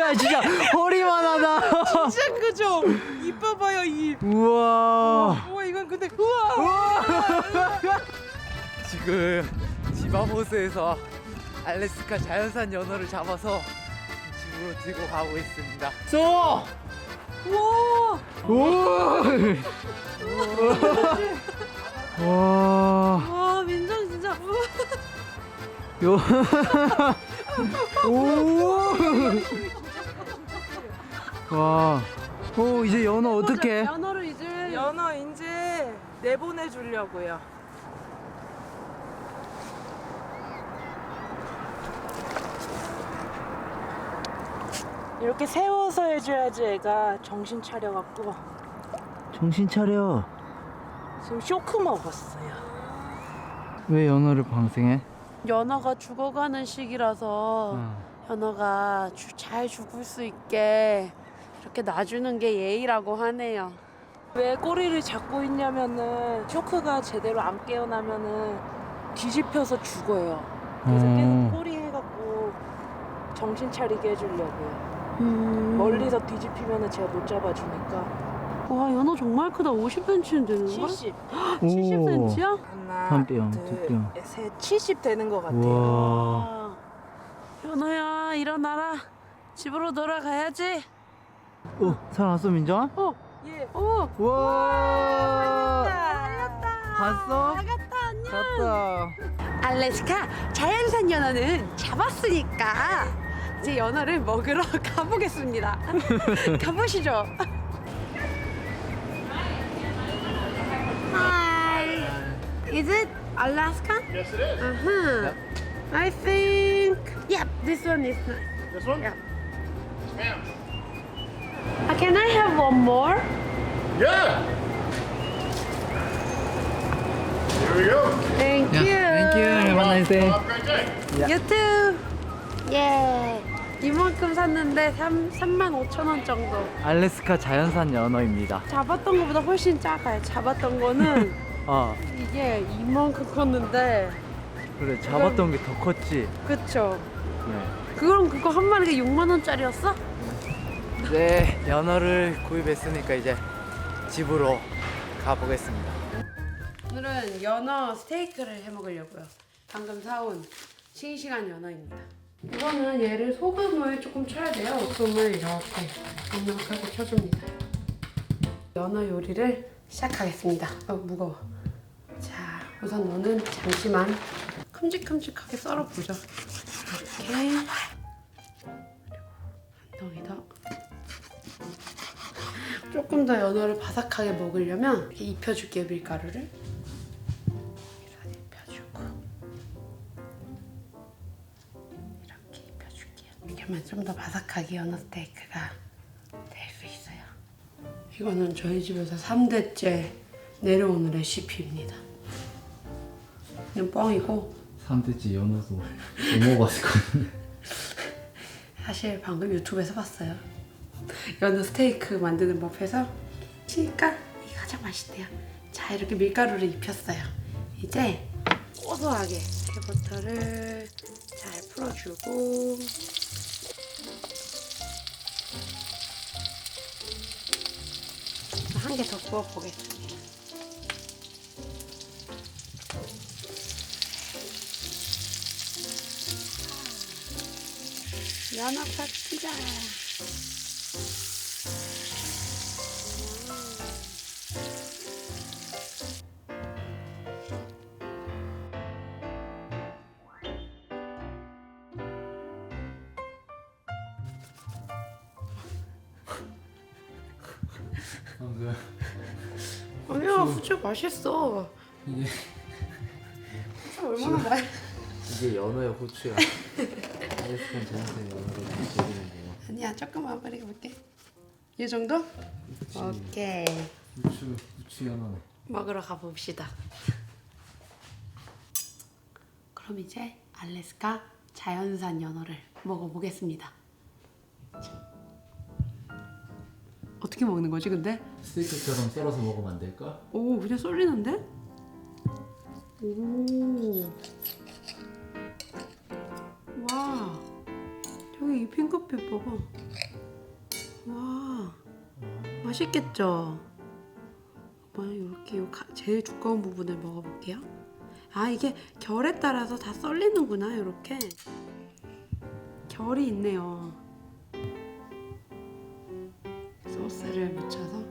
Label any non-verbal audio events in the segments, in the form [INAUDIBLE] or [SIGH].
야 진짜 허리만 하다. 진짜 크죠? 입 봐봐요 입. 우와. 우와 이건 근데 우와. 지금 지바보스에서 알래스카 자연산 연어를 잡아서 집으로 들고 가고 있습니다. 쏘! 우와. 오! 와. 와 민정 진짜. 우와. 요. 오. 와. 오 이제 연어 어떻게? 연어를 이제 연어 이제 내보내 주려고요. 이렇게 세워서 해줘야지 애가 정신 차려갖고 정신 차려. 지금 쇼크 먹었어요. 왜 연어를 방생해? 연어가 죽어가는 시기라서 연어가 주- 잘 죽을 수 있게 이렇게 놔주는 게 예의라고 하네요. 왜 꼬리를 잡고 있냐면은 쇼크가 제대로 안 깨어나면은 뒤집혀서 죽어요. 그래서 음. 계속 꼬리 해갖고 정신 차리게 해주려고요. 멀리서 뒤집히면은 제가 못 잡아주니까. 와 연어 정말 크다. 50cm는 되는 거야? 70. 70cm야? 하나, 한 뼘, 두 뼘. 셋, 70 되는 것 같아요. 우와. 아, 연어야 일어나라. 집으로 돌아가야지. 오 살아났어 민정아? 어, 예. 어. 와. 봤어? 나갔다 안녕. 갔다. 알래스카 자연산 연어는 잡았으니까 이제 연어를 먹으러 [LAUGHS] 가보겠습니다. [LAUGHS] 가보시죠. Alaska? Yes, it is. Uh-huh. I think. Yep, this one is nice. This one? Yeah. Ma'am. Uh, can I have one more? Yeah. Here we go. Thank you. Thank you. Have a nice day. Have a great day. You too. 예. 이만큼 샀는데 3, 3만 5천 원 정도. 알래스카 자연산 연어입니다. 잡았던 것보다 훨씬 작아요. 잡았던 거는 아 이게 이만큼 컸는데, 그래 잡았던 게 더 컸지. 그쵸? 네. 그럼 그거 한 마리가 6만 원짜리였어? 네 연어를 구입했으니까 이제 집으로 가보겠습니다. 오늘은 연어 스테이크를 해 먹으려고요. 방금 사온 싱싱한 연어입니다. 이거는 얘를 소금을 조금 쳐야 돼요. 소금을 이렇게 넉넉하게 쳐줍니다. 연어 요리를 시작하겠습니다. 어, 무거워. 자, 우선 너는 잠시만 큼직큼직하게 썰어보죠. 이렇게. 그리고 한 덩이 더. 조금 더 연어를 바삭하게 먹으려면 이렇게 입혀줄게요, 밀가루를. 하면 좀 더 바삭하게 연어 스테이크가 될 수 있어요. 이거는 저희 집에서 3대째 내려오는 레시피입니다. 이건 뻥이고 3대째 연어도 못 먹었을 거는데. [LAUGHS] 사실 방금 유튜브에서 봤어요. 연어 스테이크 만드는 법에서 치니까 이게 가장 맛있대요. 자 이렇게 밀가루를 입혔어요. 이제 고소하게 깨버터를 잘 풀어주고 한 개 더 구워보겠습니다. 연어 파티다. 방금 아니야, 후추 맛있어. 이게 후추 얼마나 맛? 이게 연어의 고추야. [LAUGHS] 알래스카 자연산 연어를 드시는 거야. 아니야, 조금만 뿌려볼게. 이 정도? 오케이. 고추 고추 연어. 먹으러 가봅시다. 그럼 이제 알래스카 자연산 연어를 먹어보겠습니다. 어떻게 먹는 거지, 근데? 스테이크처럼 썰어서 먹으면 안 될까? 오, 그냥 쏠리는데? 오. 와. 저기 이 핑크빛 봐봐. 와, 맛있겠죠? 뭐 이렇게 제일 두꺼운 부분을 먹어볼게요. 아 이게 결에 따라서 다 썰리는구나 이렇게. 결이 있네요. 소스를 묻혀서.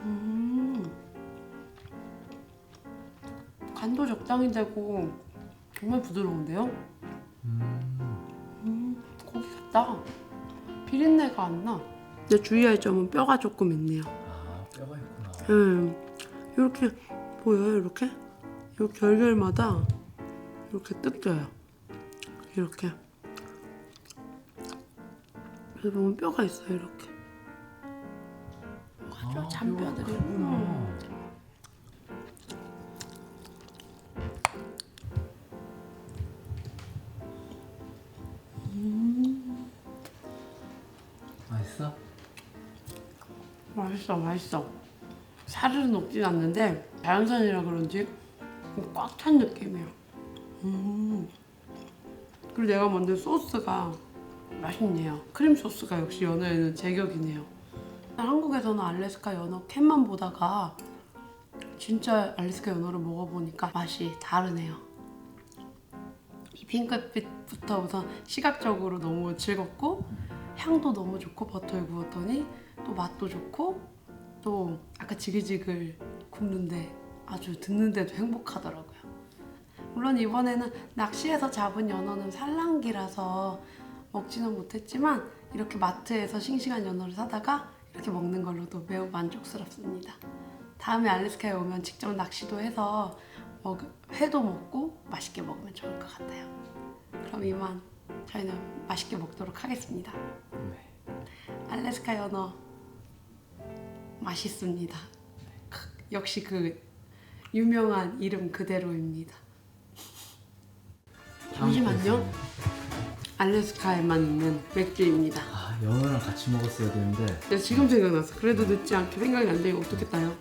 음. 간도 적당히 되고 정말 부드러운데요? 음, 고기 같다. 비린내가 안 나. 근데 주의할 점은 뼈가 조금 있네요. 아 뼈가 있구나. 음, 이렇게 보여요? 이렇게? 이 결결마다 이렇게 뜯겨요. 이렇게. 그래서 보면 뼈가 있어요. 이렇게. 아주 아, 잔뼈들이. 음. 맛있어? 맛있어, 맛있어. 살은 녹진 않는데 자연산이라 그런지 꽉 찬 느낌이야. 음. 그리고 내가 만든 소스가 맛있네요. 크림 소스가 역시 연어에는 제격이네요. 한국에서는 알래스카 연어 캔만 보다가 진짜 알래스카 연어를 먹어보니까 맛이 다르네요. 이 핑크빛부터 우선 시각적으로 너무 즐겁고 향도 너무 좋고 버터에 구웠더니 또 맛도 좋고 또 아까 지글지글 굽는데 아주 듣는데도 행복하더라고요. 물론 이번에는 낚시해서 잡은 연어는 산란기라서 먹지는 못했지만 이렇게 마트에서 싱싱한 연어를 사다가 이렇게 먹는 걸로도 매우 만족스럽습니다. 다음에 알래스카에 오면 직접 낚시도 해서 먹, 회도 먹고 맛있게 먹으면 좋을 것 같아요. 그럼 이만 저희는 맛있게 먹도록 하겠습니다. 네. 알래스카 연어 맛있습니다. 크, 역시 그 유명한 이름 그대로입니다. 잠시만요. 알래스카에만 있는 맥주입니다. 아 연어랑 같이 먹었어야 되는데 근데 지금 생각났어. 그래도 늦지 않게 생각이 안 되면 어떻겠다요?